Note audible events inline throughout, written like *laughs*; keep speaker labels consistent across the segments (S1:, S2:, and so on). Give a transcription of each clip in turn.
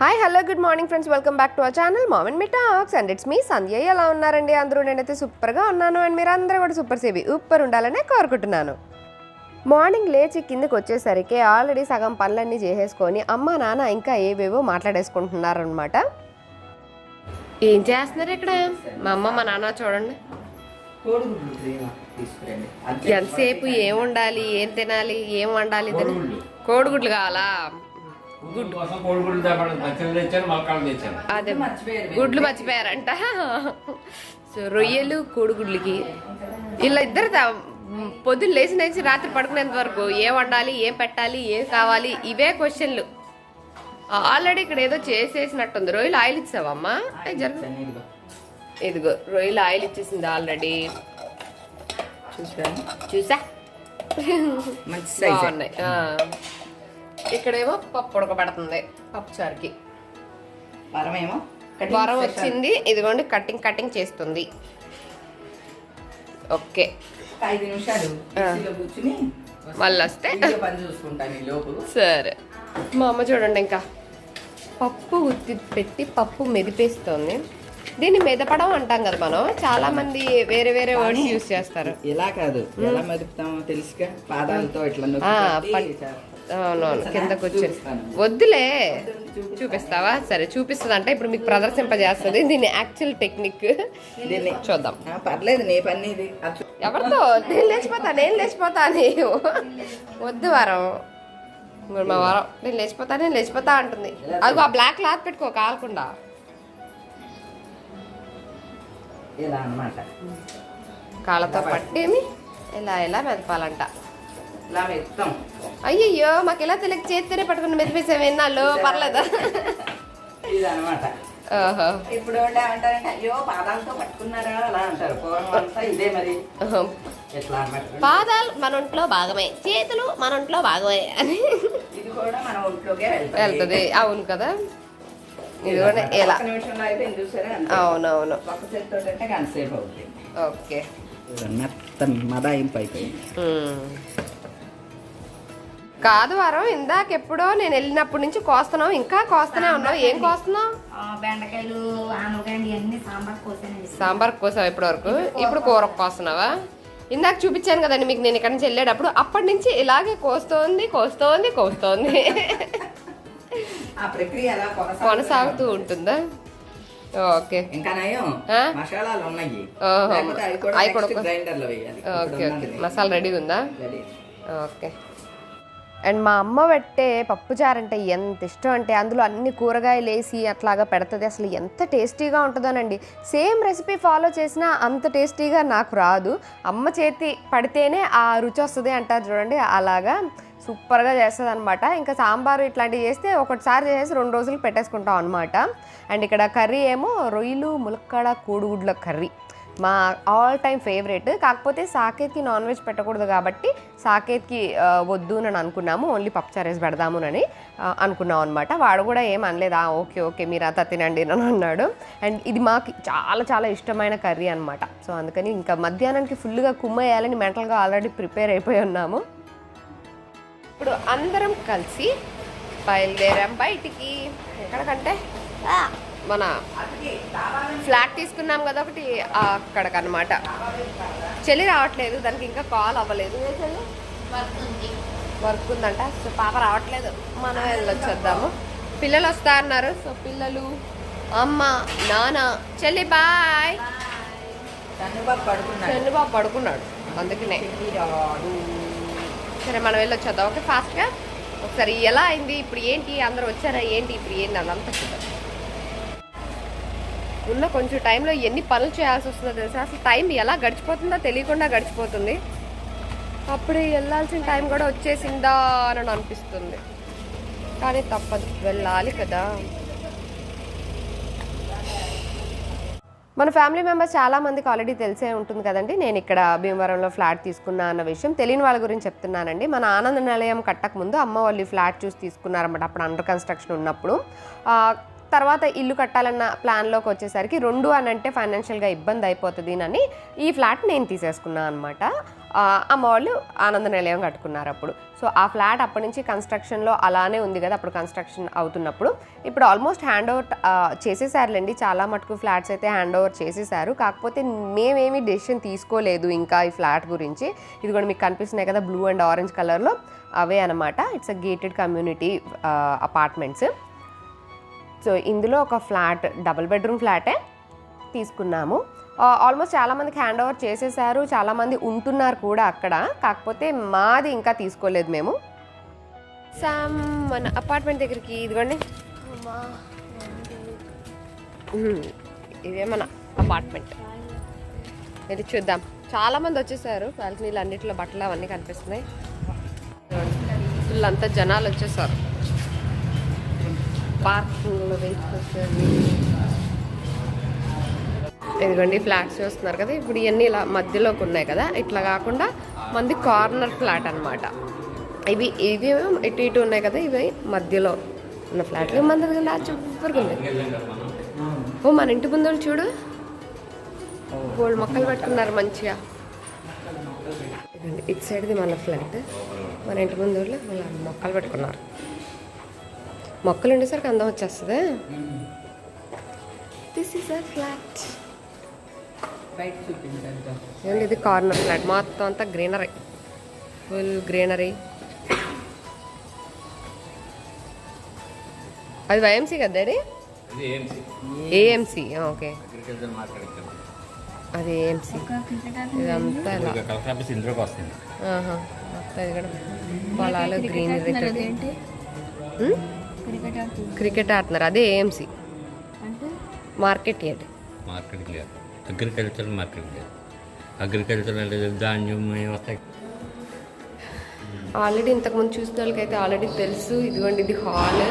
S1: Hi hello good morning friends welcome back to our channel mom and me talks and it's me Sandhya ఎలా ఉన్నారండి అందరూ? నేనైతే సూపర్గా ఉన్నాను. అండ్ మీరు అందరూ కూడా సూపర్ సేవి ఉప్పర్ ఉండాలనే కోరుకుంటున్నాను. మార్నింగ్ లేచి కిందకి వచ్చేసరికి ఆల్రెడీ సగం పనులన్నీ చేసేసుకొని అమ్మ నాన్న ఇంకా ఏవేవో మాట్లాడేసుకుంటున్నారనమాట ఏం చేస్తున్నారు ఇక్కడ? మా అమ్మ మా నాన్న చూడండి.
S2: కోడిగుడ్లు ప్రేమ తీసుకురండి అర్జెంట్
S1: ఎంతసేపు ఏం వండాలి ఏం తినాలి ఏం వండాలి
S2: కోడిగుడ్లు.
S1: కావాలా?
S3: గుడ్డు కోసం కోడిగుడ్లు తెప్పండి పచ్చళ్ళు తెచ్చాను మొక్కలు తెచ్చాను.
S1: అదే. గుడ్లు మర్చిపోయారంట. సో రొయ్యలు కోడిగుడ్లకి. ఇలా ఇద్దరు తా- పొద్దున్న లేచి నుంచి రాత్రి పడుకునేంత వరకు ఏం వండాలి ఏం పెట్టాలి ఏం కావాలి ఇవే క్వశ్చన్లు. ఆల్రెడీ ఇక్కడ ఏదో చేసేసినట్టుంది. రొయ్యలు ఆయిల్ ఇచ్చావమ్మా అది జరుగు.
S2: ఇచ్చాను, ఇదిగో.
S1: రొయ్యలు ఆయిల్ ఇచ్చేసింది ఆల్రెడీ.
S2: చూసారా?
S1: చూసా?
S2: మంచి సైజ్
S1: బాగున్నాయి. ఆ. ఇక్కడేమో పప్పు ఉడకబడుతుంది పప్పు చారుకి.
S2: వరమేమో?
S1: వరం. వచ్చింది ఇదిగోండి కటింగ్ కటింగ్ చేస్తుంది. ఓకే.
S2: ఐదు నిమిషాలు కూర్చుని
S1: మళ్ళీ వస్తే? సరే. మా అమ్మ చూడండి ఇంకా. పప్పు ఉత్తి పెట్టి పప్పు మెదిపేస్తుంది. దీన్ని మెదపడం అంటాం కదా మనం. చాలా మంది వేరే వేరే వర్డ్స్ యూస్ చేస్తారు.
S2: ఇలా కాదు. ఎలా మెదుపుతామో తెలుసుగా. పాదాలతో ఇట్లా.
S1: అవునవును కిందకు వచ్చి
S2: చూపిస్తాను.
S1: వద్దులే. చూపిస్తావా? సరే చూపిస్తుంది అంటే ఇప్పుడు మీకు ప్రదర్శింపజేస్తుంది. దీని యాక్చువల్ టెక్నిక్
S2: దీన్ని
S1: చూద్దాం.
S2: పర్లేదు నీ పని
S1: ఎవరితో? నేను లేచిపోతా నేను లేచిపోతా వద్దు వరం. మా వరం. నేను లేచిపోతా నేను లేచిపోతా అంటుంది. అది ఆ బ్లాక్ క్లాత్ పెట్టుకో కాలకుండా.
S2: ఇలా అన్నమాట.
S1: కాళ్ళతో పట్టేమి? ఇలా ఇలా మెదపాలంట.
S2: ఇలా మెత్తాం.
S1: అయ్యయ్యో మాకు ఇలా తెలియక చేతితోనే పట్టుకుని మెదిపేసాము ఎన్నాళ్ళు పర్లేదా?
S2: ఇది అనమాట ఇప్పుడు ఏమంటారంటే అయ్యో పాదాలతో పట్టుకున్నారా? అలా అంటారు. పూర్వం అంతా ఇదే మరి.
S1: పాదాలు మన ఒంట్లో భాగమే. చేతులు మన ఒంట్లో భాగమే. అని
S2: ఇది కూడా మన ఒంట్లోకే వెళ్తుంది.
S1: అవును కదా. ఇది కూడా ఇలా.
S2: ఒక్క నిమిషంలో అయిపోయింది చూసారా? అంతే.
S1: అవునవును. ఓకే.
S2: మొత్తం మదాయింపు అయిపోయింది.
S1: మ్మ్. కాదు వారం ఇందాక ఎప్పుడో నేను వెళ్ళినప్పటి నుంచి కోస్తున్నావు ఇంకా కోస్తూనే ఉన్నావు. ఏం కోస్తున్నావు?
S4: బెండకాయలు సాంబార్
S1: సాంబార్ కోసావు ఇప్పటి వరకు ఇప్పుడు కూర కోస్తున్నావా? ఇందాక చూపించాను కదండి మీకు నేను ఇక్కడ నుంచి వెళ్ళేటప్పుడు అప్పటి నుంచి ఇలాగే కోస్తోంది కోస్తోంది కోస్తోంది. *laughs*
S2: ఆ ప్రక్రియ అలా కొనసాగుతూ
S1: ఉంటుందా? ఓకే.
S2: ఇంకా నయం? మసాలాలు ఉన్నాయి. అవి కూడా గ్రైండర్లో వేయాలి.
S1: Okay okay. మసాలా రెడీగా ఉందా?
S2: Ready
S1: okay. అండ్ మా అమ్మ పెట్టే పప్పుచారు అంటే ఎంత ఇష్టం అంటే అందులో అన్ని కూరగాయలు వేసి అట్లాగా పెడుతుంది. అసలు ఎంత టేస్టీగా ఉంటుందోనండి. సేమ్ రెసిపీ ఫాలో చేసినా అంత టేస్టీగా నాకు రాదు. అమ్మ చేతి పడితేనే ఆ రుచి వస్తుంది అంటారు చూడండి. అలాగా సూపర్గా చేస్తుంది అనమాట ఇంకా సాంబారు ఇట్లాంటివి చేస్తే ఒకటిసారి చేసేసి రెండు రోజులు పెట్టేసుకుంటాం అనమాట అండ్ ఇక్కడ కర్రీ ఏమో రొయ్యలు ములక్కడ కోడిగుడ్ల కర్రీ. మా ఆల్ టైమ్ ఫేవరెట్. కాకపోతే సాకేత్కి నాన్ వెజ్ పెట్టకూడదు కాబట్టి సాకేత్కి వద్దు అని అనుకున్నాము. ఓన్లీ పప్పుచారు వేసి పెడదాము అని అనుకున్నాం అనమాట వాడు కూడా ఏం అనలేదు? "ఆ, ఓకే ఓకే మీరు అంతా తినండి అని అన్నాడు. అండ్ ఇది మాకు చాలా చాలా ఇష్టమైన కర్రీ అనమాట సో అందుకని ఇంకా మధ్యాహ్నానికి ఫుల్గా కుమ్మేయాలని మెంటల్గా ఆల్రెడీ ప్రిపేర్ అయిపోయి ఉన్నాము. ఇప్పుడు అందరం కలిసి బయలుదేరాం బయటికి. ఎక్కడికంటే మన ఫ్లాట్ తీసుకున్నాం కదా ఒకటి అక్కడికన్నమాట. చెల్లి రావట్లేదు దానికి ఇంకా కాల్ అవ్వలేదు. వర్క్ ఉందంట సో పాప రావట్లేదు. మనం వెళ్ళొచ్చేద్దాము. పిల్లలు వస్తా అన్నారు. సో పిల్లలు అమ్మ నాన్న చెల్లి బాయ్.
S2: చంద్రబాబు పడుకున్నాడు.
S1: అందుకనే. సరే మనం వెళ్ళొచ్చేద్దాం. ఓకే ఫాస్ట్గా? ఒకసారి ఎలా అయింది? ఇప్పుడు ఏంటి? అందరూ వచ్చారా? ఏంటి? ఇప్పుడు ఏంటి అదంతా చూద్దాం. ఉన్న కొంచెం టైంలో ఎన్ని పనులు చేయాల్సి వస్తుందో తెలుసా? అసలు టైం ఎలా గడిచిపోతుందో తెలియకుండా గడిచిపోతుంది. అప్పుడే వెళ్ళాల్సిన టైం కూడా వచ్చేసిందా అని అనిపిస్తుంది. కానీ తప్పదు. వెళ్ళాలి కదా. మన ఫ్యామిలీ మెంబర్స్ చాలా మందికి ఆల్రెడీ తెలిసే ఉంటుంది కదండి. నేను ఇక్కడ భీమవరంలో ఫ్లాట్ తీసుకున్నా అన్న విషయం. తెలియని వాళ్ళ గురించి చెప్తున్నానండి. మన ఆనంద నిలయం కట్టక ముందు అమ్మ వాళ్ళు ఫ్లాట్ చూసి తీసుకున్నారన్నమాట. అప్పుడు అండర్ కన్స్ట్రక్షన్ ఉన్నప్పుడు. తర్వాత ఇల్లు కట్టాలన్న ప్లాన్లోకి వచ్చేసరికి రెండు అని అంటే ఫైనాన్షియల్గా ఇబ్బంది అయిపోతుంది అని ఈ ఫ్లాట్ నేను తీసేసుకున్నాను అనమాట అమ్మవాళ్ళు ఆనంద నిలయం కట్టుకున్నారు అప్పుడు. సో ఆ ఫ్లాట్ అప్పటి నుంచి కన్స్ట్రక్షన్లో అలానే ఉంది కదా అప్పుడు కన్స్ట్రక్షన్ అవుతున్నప్పుడు. ఇప్పుడు ఆల్మోస్ట్ హ్యాండ్ ఓవర్ చేసేసారులేండి. చాలా మటుకు ఫ్లాట్స్ అయితే హ్యాండ్ ఓవర్ చేసేసారు. కాకపోతే మేమేమి డెసిషన్ తీసుకోలేదు ఇంకా ఈ ఫ్లాట్ గురించి. ఇది కూడా మీకు కనిపిస్తున్నాయి కదా బ్లూ అండ్ ఆరెంజ్ కలర్లో. అవే అనమాట it's a gated community apartments. So ఇందులో ఒక ఫ్లాట్ డబుల్ బెడ్రూమ్ ఫ్లాటే తీసుకున్నాము. ఆల్మోస్ట్ చాలామందికి హ్యాండ్ ఓవర్ చేసేసారు చాలామంది ఉంటున్నారు కూడా అక్కడ. కాకపోతే మాది ఇంకా తీసుకోలేదు మేము. సామ్ మన అపార్ట్మెంట్ దగ్గరికి ఇదిగోండి. ఇదే మన అపార్ట్మెంట్ వెళ్ళి చూద్దాం. చాలామంది వచ్చేసారు బాల్కనీలు అన్నింటిలో బట్టలు అవన్నీ కనిపిస్తున్నాయి. వీళ్ళంతా జనాలు వచ్చేసారు. పార్కింగ్లో వెహికల్స్ ఇదిగోండి ఫ్లాట్స్ చూస్తున్నారు కదా. ఇప్పుడు ఇవన్నీ ఇలా మధ్యలోకి ఉన్నాయి కదా. ఇట్లా కాకుండా మంది కార్నర్ ఫ్లాట్ అన్నమాట. ఇవి ఇవి ఇటు ఇటు ఉన్నాయి కదా ఇవి మధ్యలో ఉన్న ఫ్లాట్లు మంది కదా సూపర్గా ఉంది. ఓ మన ఇంటి ముందు చూడు. గోల్డ్ మొక్కలు పెట్టుకున్నారు మంచిగా. ఇటు సైడ్ది మన ఫ్లాట్ మన ఇంటి ముందు వాళ్ళు మొక్కలు పెట్టుకున్నారు. మొక్కలు ఉండేసరికి అందం వచ్చేస్తుంది? దిస్ ఈస్ అ ఫ్లాట్
S2: బయట చూపించండి
S1: ఏమండి ఇది కార్నర్ ఫ్లాట్. మొత్తం అంతా గ్రీనరీ. ఫుల్ గ్రీనరీ అది వైఎంసీ కదా అది
S3: ఇది ఏఎంసీ
S1: ఏఎంసీ ఓకే. అది ఏఎంసీ ఇదంతా పొలాలు గ్రీనరీ
S4: క్రికెట్ ఆడుతుంది
S1: క్రికెట్ ఆడుతున్నారు. అదే ఏఎంసీ
S4: అంటే?
S1: Market yard
S3: market agriculture market agriculture అంటే ధాన్యం వస్తాయి
S1: ఆల్రెడీ ఇంతకుముందు చూసిన వాళ్ళకైతే ఆల్రెడీ తెలుసు. ఇదిగోండి ఇది హాల్.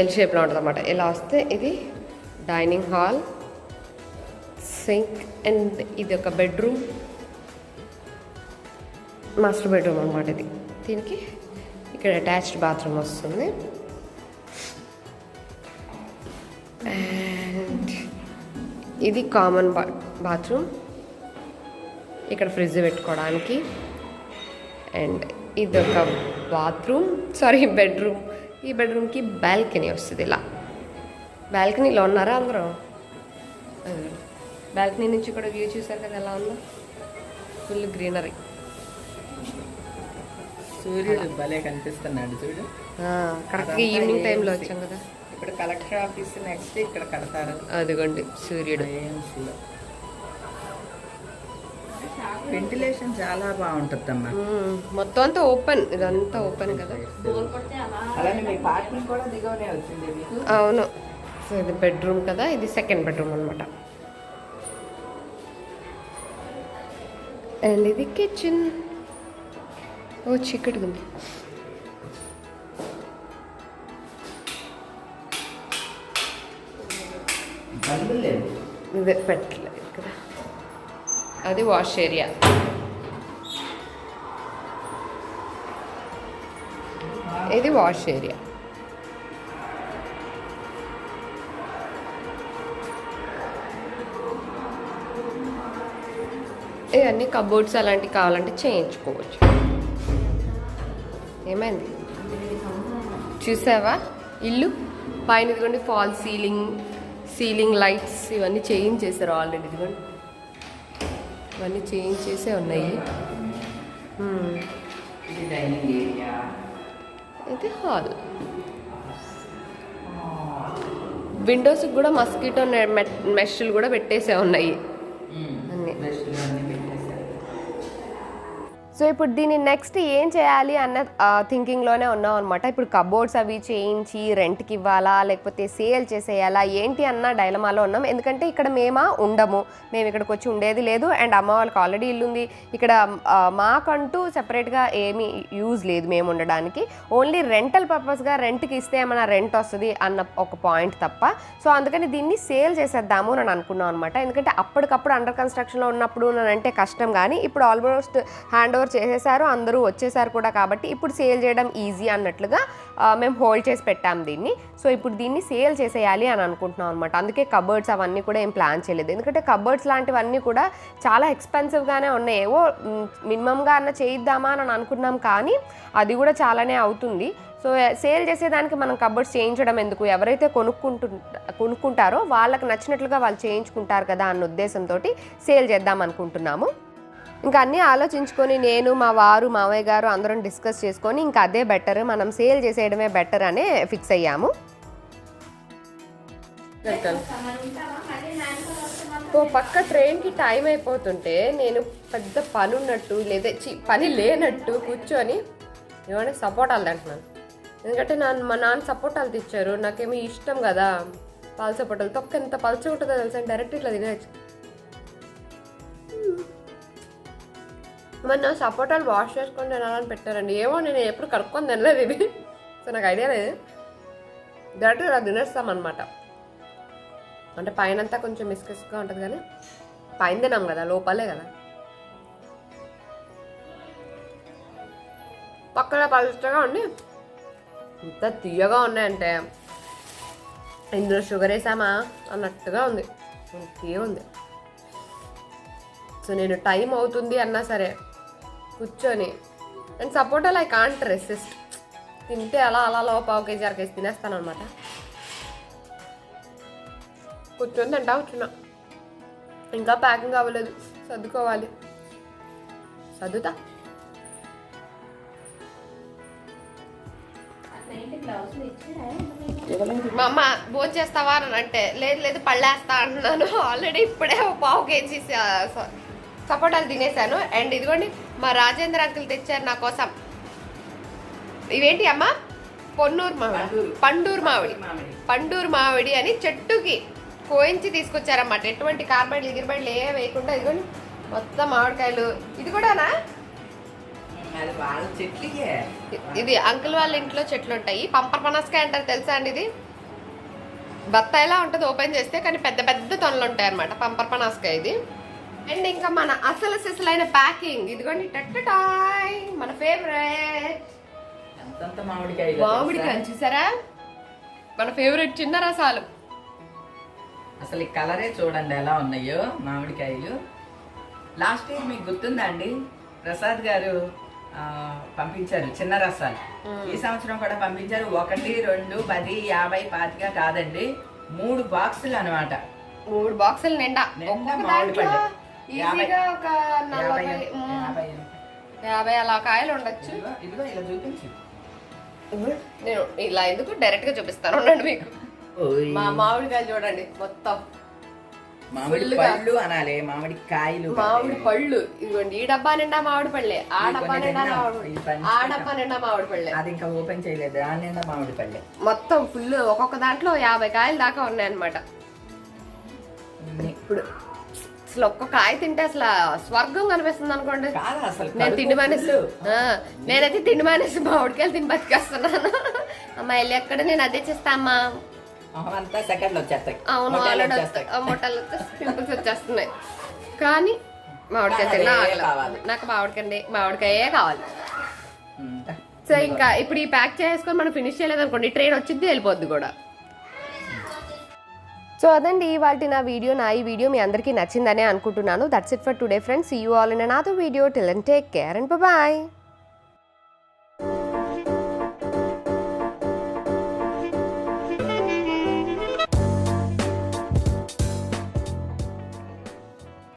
S1: ఎల్ షేప్లో ఉంటుంది అనమాట ఇలా వస్తే ఇది డైనింగ్ హాల్ సింక్ అండ్ ఇది ఒక బెడ్రూమ్. మాస్టర్ బెడ్రూమ్ అనమాట ఇది. దీనికి ఇక్కడ అటాచ్డ్ బాత్రూమ్ వస్తుంది. ఇది కామన్ బా బాత్రూమ్. ఇక్కడ ఫ్రిడ్జ్ పెట్టుకోవడానికి. అండ్ ఇది ఒక బాత్రూమ్. Sorry bedroom. ఈ బెడ్రూమ్కి బాల్కనీ వస్తుంది ఇలా. బాల్కనీలో ఉన్నారా అందరూ? బాల్కనీ నుంచి కూడా వ్యూ చూసారు కదా ఎలా ఉందో? Full greenery.
S2: సూర్యుడు భలే కనిపిస్తున్నాడు చూడు.
S1: కరెక్ట్గా ఈవినింగ్ టైంలో వచ్చాం కదా.
S2: ఇప్పుడు కలెక్టర్ ఆఫీస్ నెక్స్ట్ ఇక్కడ కడతారు.
S1: అదిగోండి సూర్యుడు.
S2: వెంటిలేషన్ చాలా బాగుంటుందమ్మా.
S1: మ్మ్. మొత్తం అంతా ఓపెన్ ఇదంతా ఓపెన్ కదా.
S2: అలానే మీ పార్కింగ్ కూడా దిగవనే వచ్చింది మీకు.
S1: అవును. సో ఇది బెడ్రూమ్ కదా ఇది సెకండ్ బెడ్రూమ్ అనమాట అండ్ ఇది కిచెన్. ఓ చీకటిగా ఉంది ఇదే పెట్టలేదు కదా అది వాష్ ఏరియా ఇది వాష్ ఏరియా ఇవన్నీ కబోర్డ్స్ అలాంటివి కావాలంటే చేయించుకోవచ్చు ఏమైంది చూసావా ఇల్లు పైన ఇదిగోండి ఫాల్ సీలింగ్ సీలింగ్ లైట్స్ ఇవన్నీ చేంజ్ చేశారు ఆల్రెడీ ఇదిగోండి. ఇవన్నీ చేంజ్ చేసే ఉన్నాయి.
S2: ఇది
S1: ఇది హాల్. విండోస్కి కూడా మస్కిటో మెష్లు కూడా పెట్టేసే ఉన్నాయి. అన్నీ. సో ఇప్పుడు దీన్ని నెక్స్ట్ ఏం చేయాలి అన్న థింకింగ్లోనే ఉన్నాం అనమాట ఇప్పుడు కబోర్డ్స్ అవి చేయించి రెంట్కి ఇవ్వాలా లేకపోతే సేల్ చేసేయాలా ఏంటి అన్న డైలమాలో ఉన్నాం. ఎందుకంటే ఇక్కడ మేమా ఉండము. మేము ఇక్కడికి వచ్చి ఉండేది లేదు. అండ్ అమ్మ వాళ్ళకి ఆల్రెడీ ఇల్లుంది ఇక్కడ మాకంటూ సెపరేట్గా ఏమీ యూజ్ లేదు మేము ఉండడానికి. ఓన్లీ రెంటల్ పర్పస్గా రెంట్కి ఇస్తే ఏమైనా రెంట్ వస్తుంది అన్న ఒక పాయింట్ తప్ప. సో అందుకని దీన్ని సేల్ చేసేద్దాము అని అనుకున్నాం అనమాట ఎందుకంటే అప్పటికప్పుడు అండర్ కన్స్ట్రక్షన్లో ఉన్నప్పుడు అని అంటే కష్టం కానీ ఇప్పుడు ఆల్మోస్ట్ హ్యాండ్ స్టోర్ చేసేసారు అందరూ వచ్చేసారు కూడా కాబట్టి ఇప్పుడు సేల్ చేయడం ఈజీ అన్నట్లుగా మేము హోల్డ్ చేసి పెట్టాం దీన్ని. సో ఇప్పుడు దీన్ని సేల్ చేసేయాలి అని అనుకుంటున్నాం అనమాట అందుకే కబర్డ్స్ అవన్నీ కూడా ఏం ప్లాన్ చేయలేదు. ఎందుకంటే కబర్డ్స్ లాంటివన్నీ కూడా చాలా ఎక్స్పెన్సివ్గానే ఉన్నాయి. ఏవో మినిమంగా అన్న చేయిద్దామా అని అనుకున్నాం కానీ అది కూడా చాలానే అవుతుంది. సో సేల్ చేసేదానికి మనం కబర్డ్స్ చేయించడం ఎందుకు? ఎవరైతే కొనుక్కుంటు కొనుక్కుంటారో వాళ్ళకి నచ్చినట్లుగా వాళ్ళు చేయించుకుంటారు కదా అన్న ఉద్దేశంతో సేల్ చేద్దాం అనుకుంటున్నాము. ఇంకా అన్నీ ఆలోచించుకొని నేను మా వారు మావయ్య గారు అందరం డిస్కస్ చేసుకొని ఇంకా అదే బెటర్ మనం సేల్ చేసేయడమే బెటర్ అనే ఫిక్స్ అయ్యాము. ఓ పక్క ట్రైన్కి టైం అయిపోతుంటే నేను పెద్ద పని ఉన్నట్టు లేదా చి పని లేనట్టు కూర్చొని ఏమైనా సపోటాలు తింటున్నాను. ఎందుకంటే నాన్న మా నాన్న సపోటాలు తెచ్చారు నాకేమీ ఇష్టం కదా. పాల సపోటాలు తొక్క ఎంత పలచ ఉంటుందో తెలుసా? డైరెక్ట్ ఇట్లా తినచ్చు మరి నా సపోటాలు వాష్ చేసుకొని తినాలని పెట్టారండి? ఏమో నేను ఎప్పుడు కడుక్కొని తినలేదు ఇది. సో నాకు ఐడియా లేదు. డైరెక్ట్ ఇలా తినేస్తామన్నమాట అంటే పైన అంతా కొంచెం మిస్కిస్గా ఉంటుంది కానీ పైన తినాం కదా లోపలే కదా. పక్కన పలుచగా ఉండి ఇంత తీయగా ఉన్నాయంటే ఇందులో షుగర్ వేసామా అన్నట్టుగా ఉంది. తీయ ఉంది సో నేను టైం అవుతుంది అన్నా సరే కూర్చొని. And sapota like can't resist తింటే అలా అలా లో పావు కేజీ అర కేజీ తినేస్తాను అనమాట కూర్చొని తింటా కూర్చున్నా. ఇంకా ప్యాకింగ్ అవ్వలేదు. సర్దుకోవాలి. సర్దుతా? మా అమ్మ భోజనం చేస్తావా? అని అంటే లేదు లేదు పళ్ళేస్తా అంటున్నాను. *laughs* ఆల్రెడీ ఇప్పుడే పావు కేజీ సపోటాలు తినేసాను. అండ్ ఇదిగోండి మా రాజేంద్ర అంకుల్ తెచ్చారు నా కోసం. ఇవేంటి అమ్మా? పొన్నూరు మామిడి
S2: పండూరు.
S1: మామిడి
S2: మామిడి.
S1: పండూరు మామిడి అని చెట్టుకి కోయించి తీసుకొచ్చారన్నమాట. ఎటువంటి కార్బైడ్లు గిర్బైడ్లు ఏ వేయకుండా ఇదిగోండి మొత్తం మామిడికాయలు. ఇది కూడానా? ఇది అంకుల్ వాళ్ళ ఇంట్లో చెట్లు ఉంటాయి పంపర్ పనసకాయ అంటారు తెలుసా అండి ఇది? బత్తాయిలా ఉంటుంది ఓపెన్ చేస్తే కానీ పెద్ద పెద్ద తొనలు ఉంటాయి అనమాట పంపర్ పనసకాయ ఇది. అండ్ ఇంకా మన అసలు సిసలైన ప్యాకింగ్. ఇదిగోండి టట్టటాయ్ మన ఫేవరెట్
S2: మామిడికాయ
S1: మామిడికాయ చూసారా? మన ఫేవరెట్ చిన్న రసాలు.
S2: అసలు ఈ కలరే చూడండి ఎలా ఉన్నాయో మామిడికాయలు. లాస్ట్ ఇయర్ మీకు గుర్తుందా అండి? ప్రసాద్ గారు పంపించారు చిన్న రసాలు. ఈ సంవత్సరం కూడా పంపించారు. ఒకటి రెండు పది యాభై పాతిక కాదండి. మూడు బాక్సులు అనమాట
S1: మూడు బాక్సులు నిండా.
S2: నిండా మామిడి.
S1: ఈజీగా ఒక నలభై
S2: యాభై
S1: అలా కాయలు ఉండొచ్చు. నేను ఇలా ఎందుకు డైరెక్ట్గా చూపిస్తాను? ఉండండి మీకు. మా మామిడికాయలు చూడండి మొత్తం.
S2: మామిడి. పళ్ళు అనాలి మామిడి కాయలు
S1: మామిడి పళ్ళు. ఇదిగోండి ఈ డబ్బా నిండా మామిడి పళ్ళే. ఆ డబ్బా నిండా. మామిడి ఆ డబ్బా నిండా మామిడి పళ్ళే.
S2: అది ఇంకా ఓపెన్ చేయలేదు దాని నిండా మామిడి పళ్ళే.
S1: మొత్తం ఫుల్ ఒక్కొక్క దాంట్లో యాభై కాయలు దాకా ఉన్నాయన్నమాట. ఇప్పుడు అసలు ఒక్క కాయ తింటే అసలు స్వర్గం కనిపిస్తుంది అనుకోండి. నేను తిండి మానేసి నేనైతే తిండి మానేసి మామిడికాయలు తిని బతికేస్తున్నాను. అమ్మ వెళ్ళి ఎక్కడ? నేను అదే చేస్తా అమ్మా.
S2: మొహం అంతా సెకండ్లు వచ్చేస్తాయి.
S1: అవును ఆల్రెడీ
S2: వచ్చేస్తాయి.
S1: మొట్టలు పింపుల్స్ వచ్చేస్తున్నాయి. కానీ మామిడికాయ
S2: నాకు
S1: తిన్నా.
S2: కావాలి.
S1: నాకు మామిడికాయ మామిడికాయే కావాలి. సో ఇంకా ఇప్పుడు ఈ ప్యాక్ చేసుకొని మనం ఫినిష్ చేయలేదు అనుకోండి ట్రైన్ వచ్చింది వెళ్ళిపోద్ది కూడా. సో అదండి ఇవాళ నా వీడియో నా ఈ వీడియో మీ అందరికీ నచ్చిందనే అనుకుంటున్నాను. That's it for today friends you all in నాతో video till and take care and bye